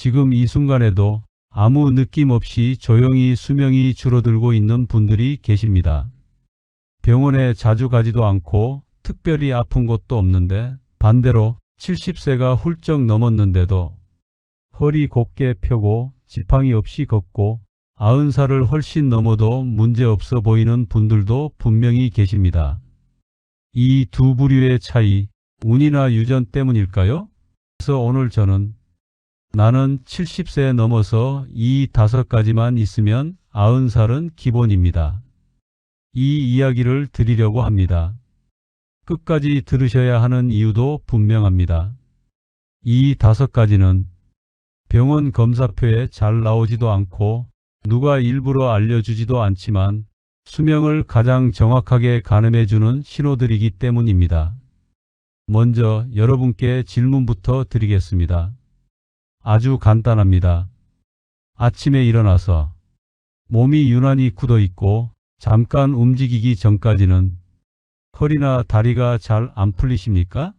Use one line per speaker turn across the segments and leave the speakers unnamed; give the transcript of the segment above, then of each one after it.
지금 이 순간에도 아무 느낌 없이 조용히 수명이 줄어들고 있는 분들이 계십니다. 병원에 자주 가지도 않고 특별히 아픈 곳도 없는데 반대로 70세가 훌쩍 넘었는데도 허리 곧게 펴고 지팡이 없이 걷고 90살을 훨씬 넘어도 문제없어 보이는 분들도 분명히 계십니다. 이 두 부류의 차이, 운이나 유전 때문일까요? 그래서 오늘 저는 나는 70세 넘어서 이 다섯 가지만 있으면 90살은 기본입니다. 이 이야기를 드리려고 합니다. 끝까지 들으셔야 하는 이유도 분명합니다. 이 다섯 가지는 병원 검사표에 잘 나오지도 않고 누가 일부러 알려주지도 않지만 수명을 가장 정확하게 가늠해주는 신호들이기 때문입니다. 먼저 여러분께 질문부터 드리겠습니다. 아주 간단합니다. 아침에 일어나서 몸이 유난히 굳어 있고 잠깐 움직이기 전까지는 허리나 다리가 잘 안 풀리십니까?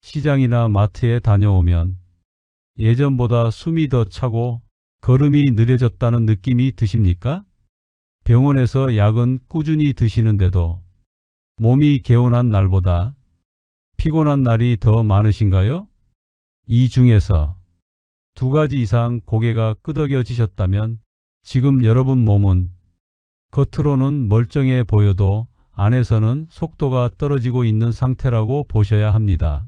시장이나 마트에 다녀오면 예전보다 숨이 더 차고 걸음이 느려졌다는 느낌이 드십니까? 병원에서 약은 꾸준히 드시는데도 몸이 개운한 날보다 피곤한 날이 더 많으신가요? 이 중에서 두 가지 이상 고개가 끄덕여지셨다면 지금 여러분 몸은 겉으로는 멀쩡해 보여도 안에서는 속도가 떨어지고 있는 상태라고 보셔야 합니다.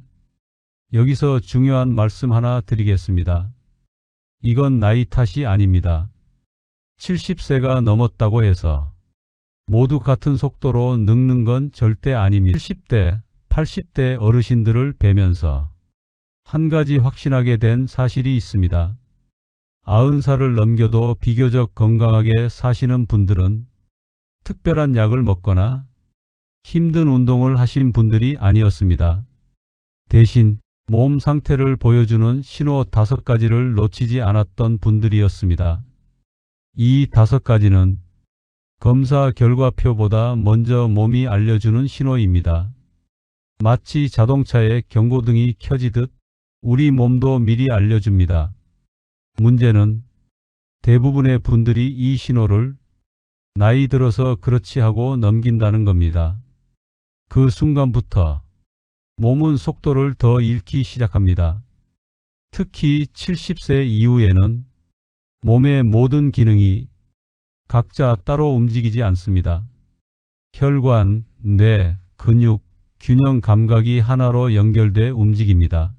여기서 중요한 말씀 하나 드리겠습니다. 이건 나이 탓이 아닙니다. 70세가 넘었다고 해서 모두 같은 속도로 늙는 건 절대 아닙니다. 70대, 80대 어르신들을 뵈면서 한 가지 확신하게 된 사실이 있습니다. 90살을 넘겨도 비교적 건강하게 사시는 분들은 특별한 약을 먹거나 힘든 운동을 하신 분들이 아니었습니다. 대신 몸 상태를 보여주는 신호 다섯 가지를 놓치지 않았던 분들이었습니다. 이 다섯 가지는 검사 결과표보다 먼저 몸이 알려주는 신호입니다. 마치 자동차의 경고등이 켜지듯 우리 몸도 미리 알려줍니다. 문제는 대부분의 분들이 이 신호를 나이 들어서 그렇지 하고 넘긴다는 겁니다. 그 순간부터 몸은 속도를 더 잃기 시작합니다. 특히 70세 이후에는 몸의 모든 기능이 각자 따로 움직이지 않습니다. 혈관, 뇌, 근육, 균형 감각이 하나로 연결돼 움직입니다.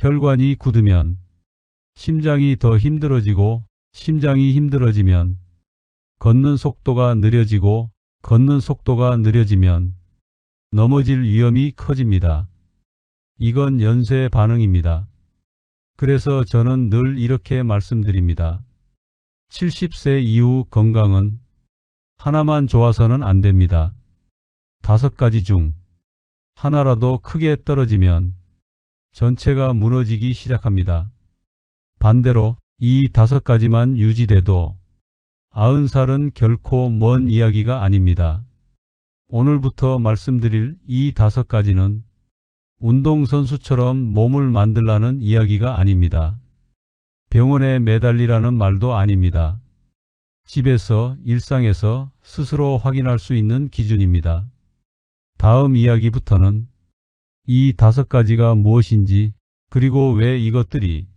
혈관이 굳으면 심장이 더 힘들어지고 심장이 힘들어지면 걷는 속도가 느려지고 걷는 속도가 느려지면 넘어질 위험이 커집니다. 이건 연쇄 반응입니다. 그래서 저는 늘 이렇게 말씀드립니다. 70세 이후 건강은 하나만 좋아서는 안 됩니다. 다섯 가지 중 하나라도 크게 떨어지면 전체가 무너지기 시작합니다. 반대로 이 다섯 가지만 유지돼도 아흔 살은 결코 먼 이야기가 아닙니다. 오늘부터 말씀드릴 이 다섯 가지는 운동선수처럼 몸을 만들라는 이야기가 아닙니다. 병원에 매달리라는 말도 아닙니다. 집에서 일상에서 스스로 확인할 수 있는 기준입니다. 다음 이야기부터는 이 다섯 가지가 무엇인지 그리고 왜 이것들이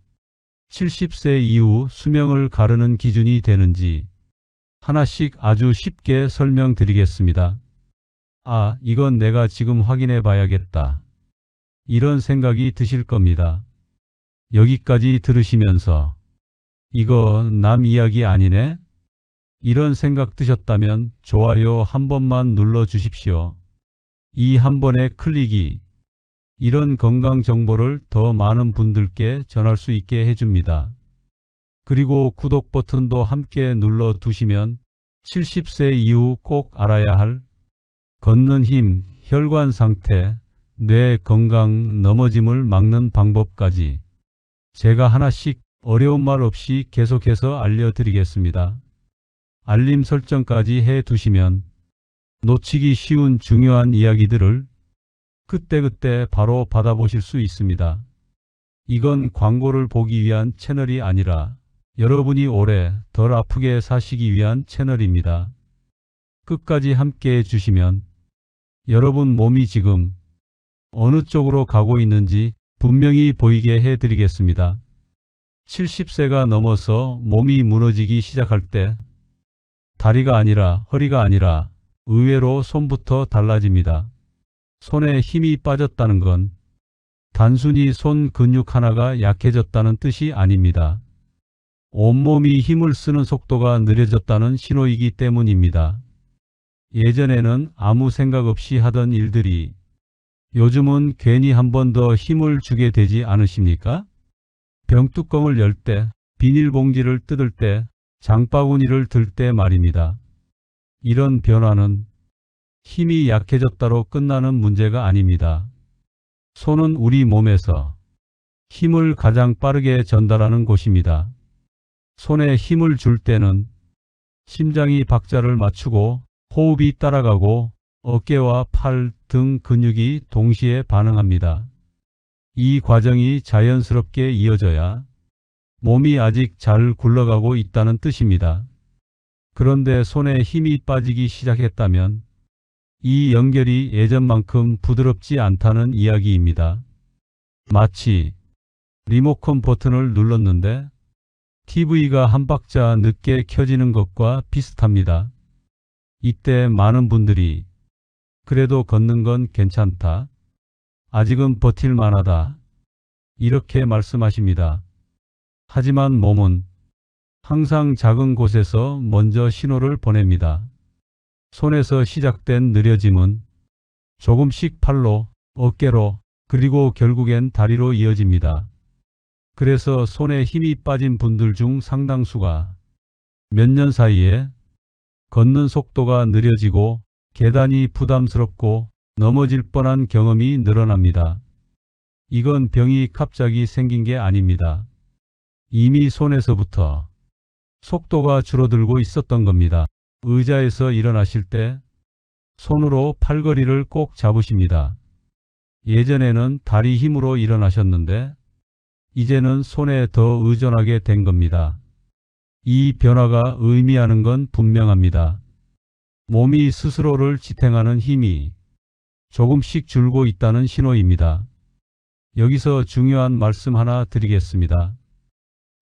70세 이후 수명을 가르는 기준이 되는지 하나씩 아주 쉽게 설명드리겠습니다. 아, 이건 내가 지금 확인해 봐야겠다. 이런 생각이 드실 겁니다. 여기까지 들으시면서 이거 남 이야기 아니네? 이런 생각 드셨다면 좋아요 한 번만 눌러 주십시오. 이 한 번의 클릭이 이런 건강 정보를 더 많은 분들께 전할 수 있게 해줍니다. 그리고 구독 버튼도 함께 눌러 두시면 70세 이후 꼭 알아야 할 걷는 힘, 혈관 상태, 뇌 건강, 넘어짐을 막는 방법까지 제가 하나씩 어려운 말 없이 계속해서 알려드리겠습니다. 알림 설정까지 해 두시면 놓치기 쉬운 중요한 이야기들을 그때그때 바로 받아보실 수 있습니다. 이건 광고를 보기 위한 채널이 아니라 여러분이 오래 덜 아프게 사시기 위한 채널입니다. 끝까지 함께 해주시면 여러분 몸이 지금 어느 쪽으로 가고 있는지 분명히 보이게 해드리겠습니다. 70세가 넘어서 몸이 무너지기 시작할 때 다리가 아니라 허리가 아니라 의외로 손부터 달라집니다. 손에 힘이 빠졌다는 건 단순히 손 근육 하나가 약해졌다는 뜻이 아닙니다. 온몸이 힘을 쓰는 속도가 느려졌다는 신호이기 때문입니다. 예전에는 아무 생각 없이 하던 일들이 요즘은 괜히 한 번 더 힘을 주게 되지 않으십니까? 병뚜껑을 열 때, 비닐봉지를 뜯을 때, 장바구니를 들 때 말입니다. 이런 변화는 힘이 약해졌다로 끝나는 문제가 아닙니다. 손은 우리 몸에서 힘을 가장 빠르게 전달하는 곳입니다. 손에 힘을 줄 때는 심장이 박자를 맞추고 호흡이 따라가고 어깨와 팔, 등 근육이 동시에 반응합니다. 이 과정이 자연스럽게 이어져야 몸이 아직 잘 굴러가고 있다는 뜻입니다. 그런데 손에 힘이 빠지기 시작했다면 이 연결이 예전만큼 부드럽지 않다는 이야기입니다. 마치 리모컨 버튼을 눌렀는데 TV가 한 박자 늦게 켜지는 것과 비슷합니다. 이때 많은 분들이 그래도 걷는 건 괜찮다. 아직은 버틸 만하다. 이렇게 말씀하십니다. 하지만 몸은 항상 작은 곳에서 먼저 신호를 보냅니다. 손에서 시작된 느려짐은 조금씩 팔로, 어깨로, 그리고 결국엔 다리로 이어집니다. 그래서 손에 힘이 빠진 분들 중 상당수가 몇 년 사이에 걷는 속도가 느려지고 계단이 부담스럽고 넘어질 뻔한 경험이 늘어납니다. 이건 병이 갑자기 생긴 게 아닙니다. 이미 손에서부터 속도가 줄어들고 있었던 겁니다. 의자에서 일어나실 때 손으로 팔걸이를 꼭 잡으십니다. 예전에는 다리 힘으로 일어나셨는데 이제는 손에 더 의존하게 된 겁니다. 이 변화가 의미하는 건 분명합니다. 몸이 스스로를 지탱하는 힘이 조금씩 줄고 있다는 신호입니다. 여기서 중요한 말씀 하나 드리겠습니다.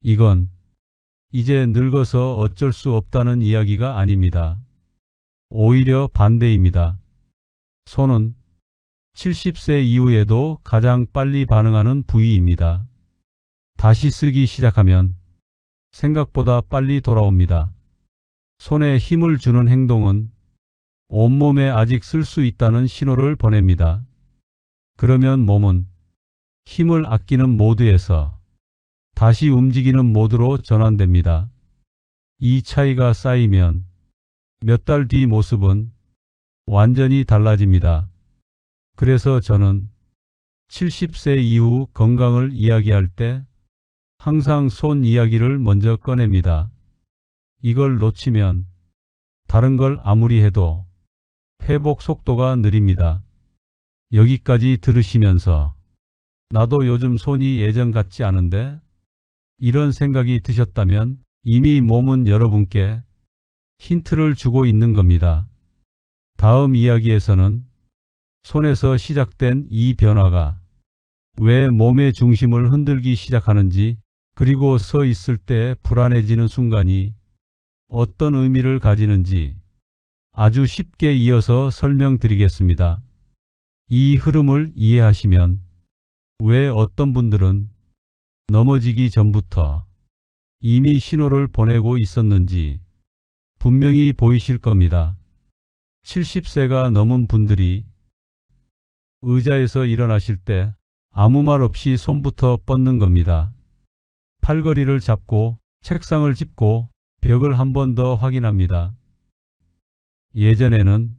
이건 이제 늙어서 어쩔 수 없다는 이야기가 아닙니다. 오히려 반대입니다. 손은 70세 이후에도 가장 빨리 반응하는 부위입니다. 다시 쓰기 시작하면 생각보다 빨리 돌아옵니다. 손에 힘을 주는 행동은 온몸에 아직 쓸 수 있다는 신호를 보냅니다. 그러면 몸은 힘을 아끼는 모드에서 다시 움직이는 모드로 전환됩니다. 이 차이가 쌓이면 몇 달 뒤 모습은 완전히 달라집니다. 그래서 저는 70세 이후 건강을 이야기할 때 항상 손 이야기를 먼저 꺼냅니다. 이걸 놓치면 다른 걸 아무리 해도 회복 속도가 느립니다. 여기까지 들으시면서 나도 요즘 손이 예전 같지 않은데 이런 생각이 드셨다면 이미 몸은 여러분께 힌트를 주고 있는 겁니다. 다음 이야기에서는 손에서 시작된 이 변화가 왜 몸의 중심을 흔들기 시작하는지 그리고 서 있을 때 불안해지는 순간이 어떤 의미를 가지는지 아주 쉽게 이어서 설명드리겠습니다. 이 흐름을 이해하시면 왜 어떤 분들은 넘어지기 전부터 이미 신호를 보내고 있었는지 분명히 보이실 겁니다. 70세가 넘은 분들이 의자에서 일어나실 때 아무 말 없이 손부터 뻗는 겁니다. 팔걸이를 잡고 책상을 짚고 벽을 한 번 더 확인합니다. 예전에는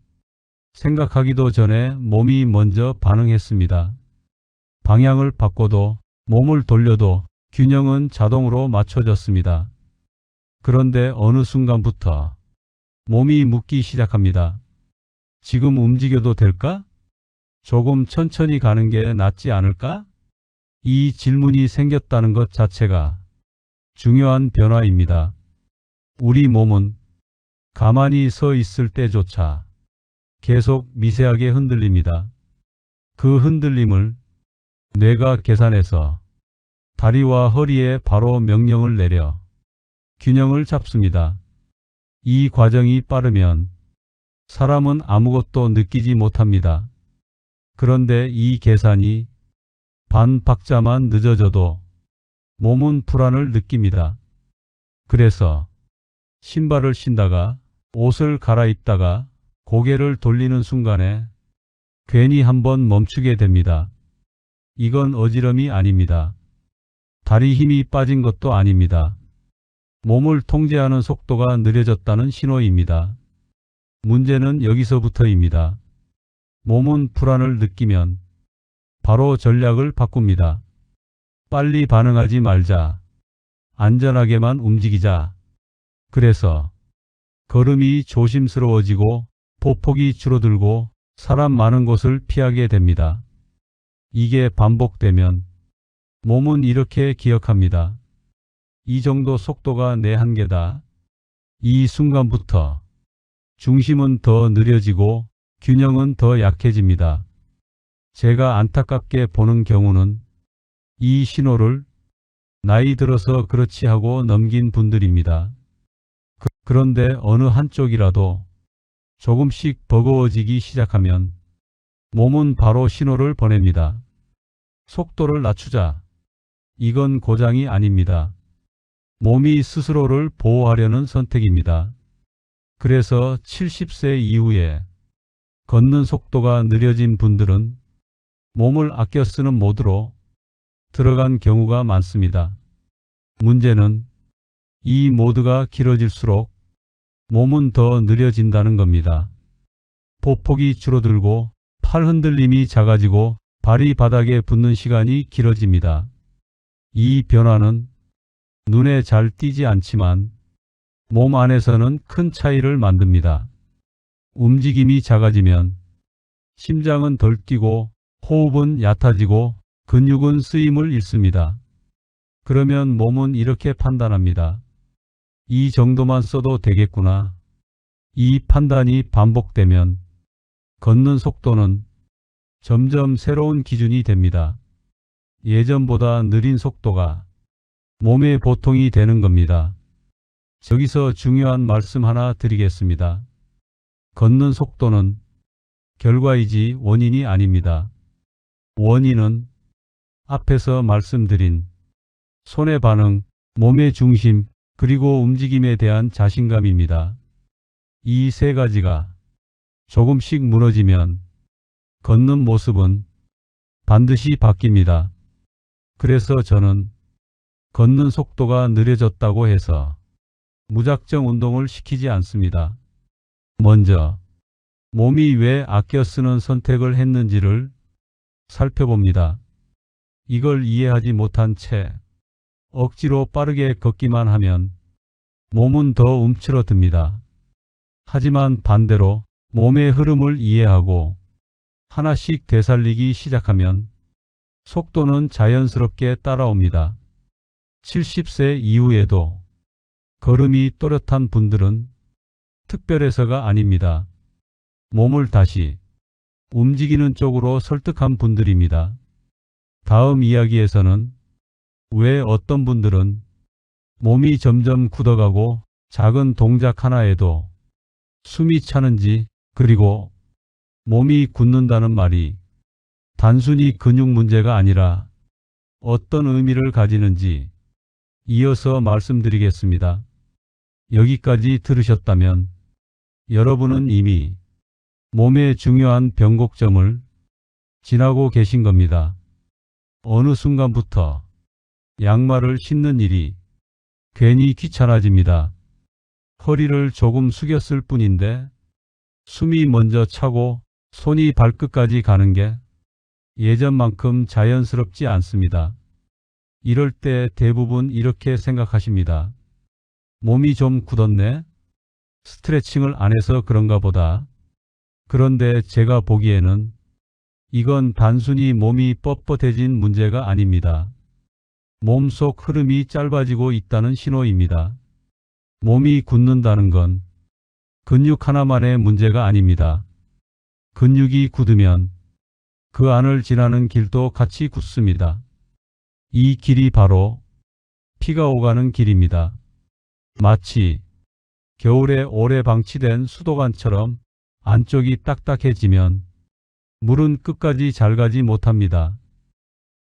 생각하기도 전에 몸이 먼저 반응했습니다. 방향을 바꿔도 몸을 돌려도 균형은 자동으로 맞춰졌습니다. 그런데 어느 순간부터 몸이 묻기 시작합니다. 지금 움직여도 될까? 조금 천천히 가는 게 낫지 않을까? 이 질문이 생겼다는 것 자체가 중요한 변화입니다. 우리 몸은 가만히 서 있을 때조차 계속 미세하게 흔들립니다. 그 흔들림을 뇌가 계산해서 다리와 허리에 바로 명령을 내려 균형을 잡습니다. 이 과정이 빠르면 사람은 아무것도 느끼지 못합니다. 그런데 이 계산이 반 박자만 늦어져도 몸은 불안을 느낍니다. 그래서 신발을 신다가 옷을 갈아입다가 고개를 돌리는 순간에 괜히 한번 멈추게 됩니다. 이건 어지럼이 아닙니다. 다리 힘이 빠진 것도 아닙니다. 몸을 통제하는 속도가 느려졌다는 신호입니다. 문제는 여기서부터입니다. 몸은 불안을 느끼면 바로 전략을 바꿉니다. 빨리 반응하지 말자. 안전하게만 움직이자. 그래서 걸음이 조심스러워지고 보폭이 줄어들고 사람 많은 곳을 피하게 됩니다. 이게 반복되면 몸은 이렇게 기억합니다. 이 정도 속도가 내 한계다. 이 순간부터 중심은 더 느려지고 균형은 더 약해집니다. 제가 안타깝게 보는 경우는 이 신호를 나이 들어서 그렇지 하고 넘긴 분들입니다. 그, 그런데 어느 한쪽이라도 조금씩 버거워지기 시작하면 몸은 바로 신호를 보냅니다. 속도를 낮추자. 이건 고장이 아닙니다. 몸이 스스로를 보호하려는 선택입니다. 그래서 70세 이후에 걷는 속도가 느려진 분들은 몸을 아껴 쓰는 모드로 들어간 경우가 많습니다. 문제는 이 모드가 길어질수록 몸은 더 느려진다는 겁니다. 보폭이 줄어들고 팔 흔들림이 작아지고 발이 바닥에 붙는 시간이 길어집니다. 이 변화는 눈에 잘 띄지 않지만 몸 안에서는 큰 차이를 만듭니다. 움직임이 작아지면 심장은 덜 뛰고 호흡은 얕아지고 근육은 쓰임을 잃습니다. 그러면 몸은 이렇게 판단합니다. 이 정도만 써도 되겠구나. 이 판단이 반복되면 걷는 속도는 점점 새로운 기준이 됩니다. 예전보다 느린 속도가 몸의 보통이 되는 겁니다. 저기서 중요한 말씀 하나 드리겠습니다. 걷는 속도는 결과이지 원인이 아닙니다. 원인은 앞에서 말씀드린 손의 반응, 몸의 중심, 그리고 움직임에 대한 자신감입니다. 이 세 가지가 조금씩 무너지면 걷는 모습은 반드시 바뀝니다. 그래서 저는 걷는 속도가 느려졌다고 해서 무작정 운동을 시키지 않습니다. 먼저 몸이 왜 아껴 쓰는 선택을 했는지를 살펴봅니다. 이걸 이해하지 못한 채 억지로 빠르게 걷기만 하면 몸은 더 움츠러듭니다. 하지만 반대로 몸의 흐름을 이해하고 하나씩 되살리기 시작하면 속도는 자연스럽게 따라옵니다. 70세 이후에도 걸음이 또렷한 분들은 특별해서가 아닙니다. 몸을 다시 움직이는 쪽으로 설득한 분들입니다. 다음 이야기에서는 왜 어떤 분들은 몸이 점점 굳어가고 작은 동작 하나에도 숨이 차는지 그리고 몸이 굳는다는 말이 단순히 근육 문제가 아니라 어떤 의미를 가지는지 이어서 말씀드리겠습니다. 여기까지 들으셨다면 여러분은 이미 몸의 중요한 변곡점을 지나고 계신 겁니다. 어느 순간부터 양말을 신는 일이 괜히 귀찮아집니다. 허리를 조금 숙였을 뿐인데 숨이 먼저 차고 손이 발끝까지 가는 게 예전만큼 자연스럽지 않습니다. 이럴 때 대부분 이렇게 생각하십니다. 몸이 좀 굳었네? 스트레칭을 안 해서 그런가 보다. 그런데 제가 보기에는 이건 단순히 몸이 뻣뻣해진 문제가 아닙니다. 몸속 흐름이 짧아지고 있다는 신호입니다. 몸이 굳는다는 건 근육 하나만의 문제가 아닙니다. 근육이 굳으면 그 안을 지나는 길도 같이 굳습니다. 이 길이 바로 피가 오가는 길입니다. 마치 겨울에 오래 방치된 수도관처럼 안쪽이 딱딱해지면 물은 끝까지 잘 가지 못합니다.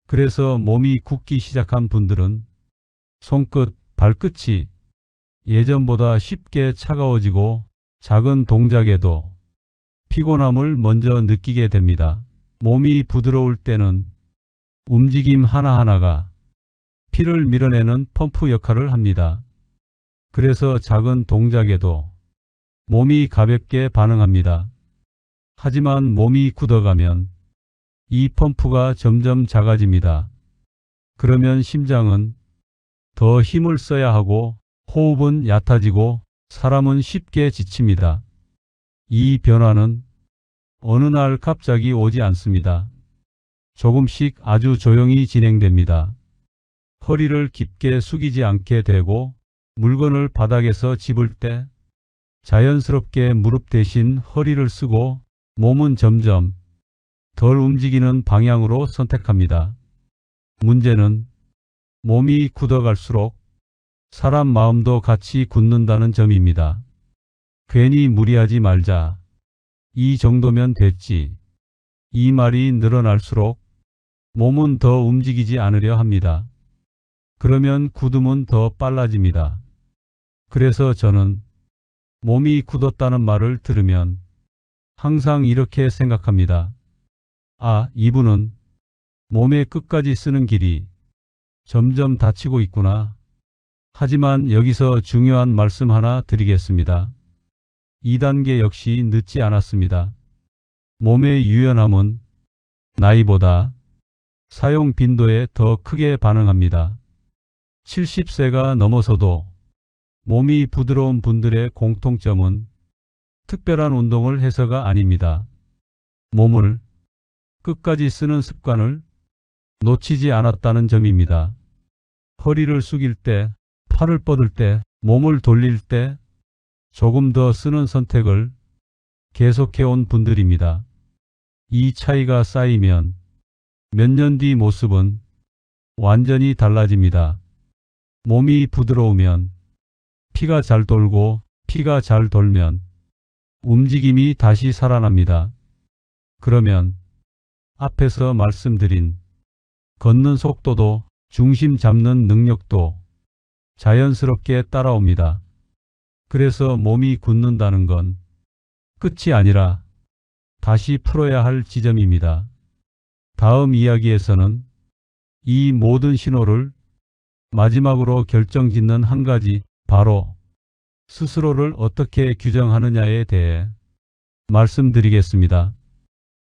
그래서 몸이 굳기 시작한 분들은 손끝, 발끝이 예전보다 쉽게 차가워지고 작은 동작에도 피곤함을 먼저 느끼게 됩니다. 몸이 부드러울 때는 움직임 하나하나가 피를 밀어내는 펌프 역할을 합니다. 그래서 작은 동작에도 몸이 가볍게 반응합니다. 하지만 몸이 굳어가면 이 펌프가 점점 작아집니다. 그러면 심장은 더 힘을 써야 하고 호흡은 얕아지고 사람은 쉽게 지칩니다. 이 변화는 어느 날 갑자기 오지 않습니다. 조금씩 아주 조용히 진행됩니다. 허리를 깊게 숙이지 않게 되고 물건을 바닥에서 집을 때 자연스럽게 무릎 대신 허리를 쓰고 몸은 점점 덜 움직이는 방향으로 선택합니다. 문제는 몸이 굳어갈수록 사람 마음도 같이 굳는다는 점입니다. 괜히 무리하지 말자. 이 정도면 됐지. 이 말이 늘어날수록 몸은 더 움직이지 않으려 합니다. 그러면 굳음은 더 빨라집니다. 그래서 저는 몸이 굳었다는 말을 들으면 항상 이렇게 생각합니다. 아, 이분은 몸의 끝까지 쓰는 길이 점점 닫히고 있구나. 하지만 여기서 중요한 말씀 하나 드리겠습니다. 2단계 역시 늦지 않았습니다. 몸의 유연함은 나이보다 사용 빈도에 더 크게 반응합니다. 70세가 넘어서도 몸이 부드러운 분들의 공통점은 특별한 운동을 해서가 아닙니다. 몸을 끝까지 쓰는 습관을 놓치지 않았다는 점입니다. 허리를 숙일 때, 팔을 뻗을 때, 몸을 돌릴 때 조금 더 쓰는 선택을 계속해온 분들입니다. 이 차이가 쌓이면 몇 년 뒤 모습은 완전히 달라집니다. 몸이 부드러우면 피가 잘 돌고 피가 잘 돌면 움직임이 다시 살아납니다. 그러면 앞에서 말씀드린 걷는 속도도 중심 잡는 능력도 자연스럽게 따라옵니다. 그래서 몸이 굳는다는 건 끝이 아니라 다시 풀어야 할 지점입니다. 다음 이야기에서는 이 모든 신호를 마지막으로 결정짓는 한 가지 바로 스스로를 어떻게 규정하느냐에 대해 말씀드리겠습니다.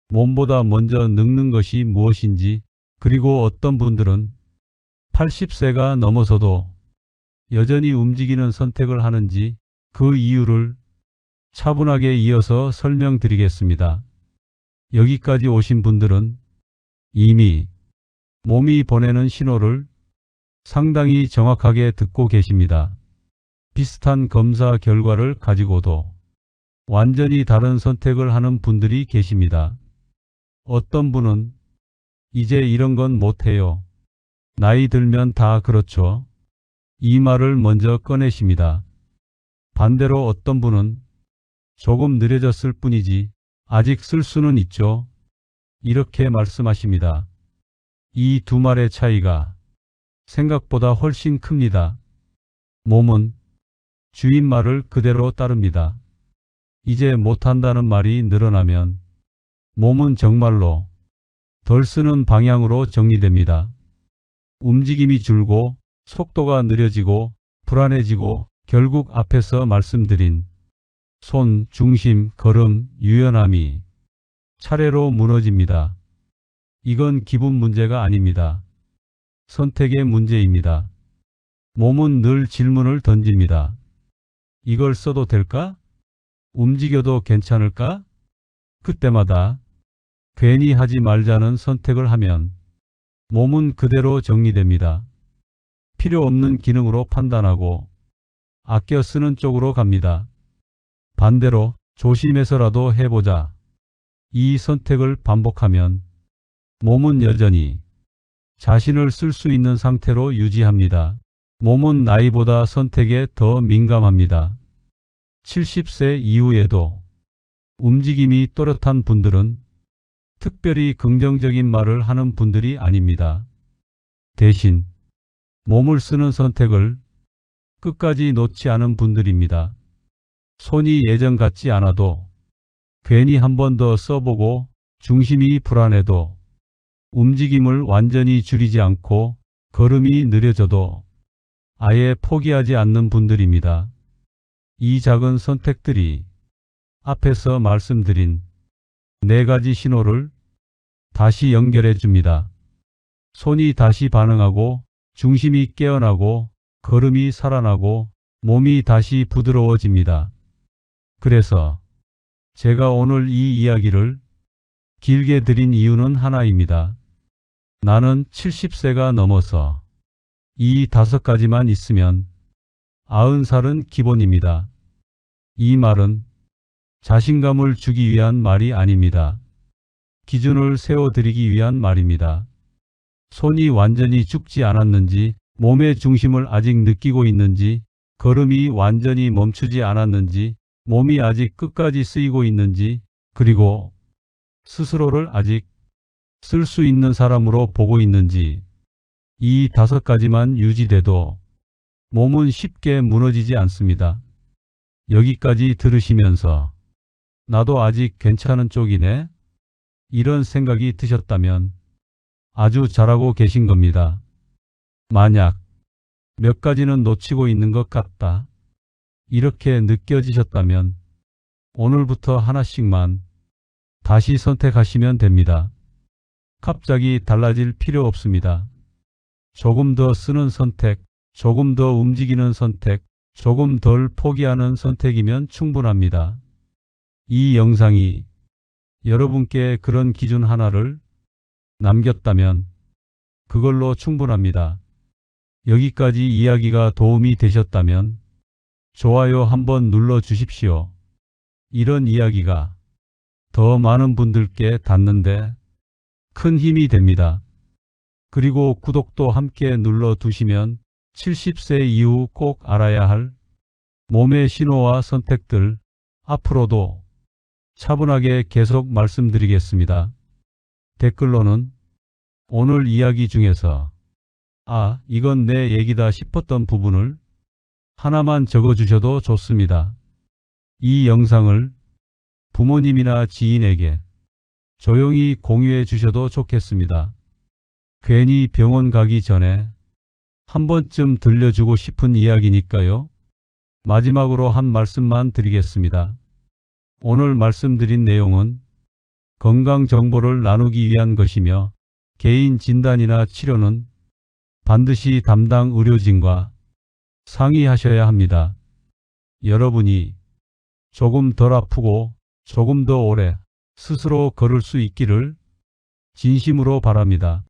몸보다 먼저 늙는 것이 무엇인지 그리고 어떤 분들은 80세가 넘어서도 여전히 움직이는 선택을 하는지 그 이유를 차분하게 이어서 설명드리겠습니다. 여기까지 오신 분들은 이미 몸이 보내는 신호를 상당히 정확하게 듣고 계십니다. 비슷한 검사 결과를 가지고도 완전히 다른 선택을 하는 분들이 계십니다. 어떤 분은 이제 이런 건 못해요. 나이 들면 다 그렇죠. 이 말을 먼저 꺼내십니다. 반대로 어떤 분은 조금 느려졌을 뿐이지 아직 쓸 수는 있죠. 이렇게 말씀하십니다. 이 두 말의 차이가 생각보다 훨씬 큽니다. 몸은 주인 말을 그대로 따릅니다. 이제 못한다는 말이 늘어나면 몸은 정말로 덜 쓰는 방향으로 정리됩니다. 움직임이 줄고 속도가 느려지고 불안해지고 결국 앞에서 말씀드린 손, 중심, 걸음, 유연함이 차례로 무너집니다. 이건 기분 문제가 아닙니다. 선택의 문제입니다. 몸은 늘 질문을 던집니다. 이걸 써도 될까? 움직여도 괜찮을까? 그때마다 괜히 하지 말자는 선택을 하면 몸은 그대로 정리됩니다. 필요 없는 기능으로 판단하고 아껴 쓰는 쪽으로 갑니다. 반대로 조심해서라도 해보자. 이 선택을 반복하면 몸은 여전히 자신을 쓸 수 있는 상태로 유지합니다. 몸은 나이보다 선택에 더 민감합니다. 70세 이후에도 움직임이 또렷한 분들은 특별히 긍정적인 말을 하는 분들이 아닙니다. 대신 몸을 쓰는 선택을 끝까지 놓지 않은 분들입니다. 손이 예전 같지 않아도 괜히 한 번 더 써보고 중심이 불안해도 움직임을 완전히 줄이지 않고 걸음이 느려져도 아예 포기하지 않는 분들입니다. 이 작은 선택들이 앞에서 말씀드린 네 가지 신호를 다시 연결해 줍니다. 손이 다시 반응하고 중심이 깨어나고 걸음이 살아나고 몸이 다시 부드러워집니다. 그래서 제가 오늘 이 이야기를 길게 드린 이유는 하나입니다. 나는 70세가 넘어서 이 다섯 가지만 있으면 아흔 살은 기본입니다. 이 말은 자신감을 주기 위한 말이 아닙니다. 기준을 세워드리기 위한 말입니다. 손이 완전히 죽지 않았는지, 몸의 중심을 아직 느끼고 있는지, 걸음이 완전히 멈추지 않았는지, 몸이 아직 끝까지 쓰이고 있는지, 그리고 스스로를 아직 쓸 수 있는 사람으로 보고 있는지, 이 다섯 가지만 유지돼도 몸은 쉽게 무너지지 않습니다. 여기까지 들으시면서 나도 아직 괜찮은 쪽이네? 이런 생각이 드셨다면 아주 잘하고 계신 겁니다. 만약 몇 가지는 놓치고 있는 것 같다. 이렇게 느껴지셨다면 오늘부터 하나씩만 다시 선택하시면 됩니다. 갑자기 달라질 필요 없습니다. 조금 더 쓰는 선택, 조금 더 움직이는 선택, 조금 덜 포기하는 선택이면 충분합니다. 이 영상이 여러분께 그런 기준 하나를 남겼다면 그걸로 충분합니다. 여기까지 이야기가 도움이 되셨다면 좋아요 한번 눌러 주십시오. 이런 이야기가 더 많은 분들께 닿는데 큰 힘이 됩니다. 그리고 구독도 함께 눌러 두시면 70세 이후 꼭 알아야 할 몸의 신호와 선택들 앞으로도 차분하게 계속 말씀드리겠습니다. 댓글로는 오늘 이야기 중에서 아, 이건 내 얘기다 싶었던 부분을 하나만 적어주셔도 좋습니다. 이 영상을 부모님이나 지인에게 조용히 공유해 주셔도 좋겠습니다. 괜히 병원 가기 전에 한 번쯤 들려주고 싶은 이야기니까요. 마지막으로 한 말씀만 드리겠습니다. 오늘 말씀드린 내용은 건강 정보를 나누기 위한 것이며 개인 진단이나 치료는 반드시 담당 의료진과 상의하셔야 합니다. 여러분이 조금 덜 아프고 조금 더 오래 스스로 걸을 수 있기를 진심으로 바랍니다.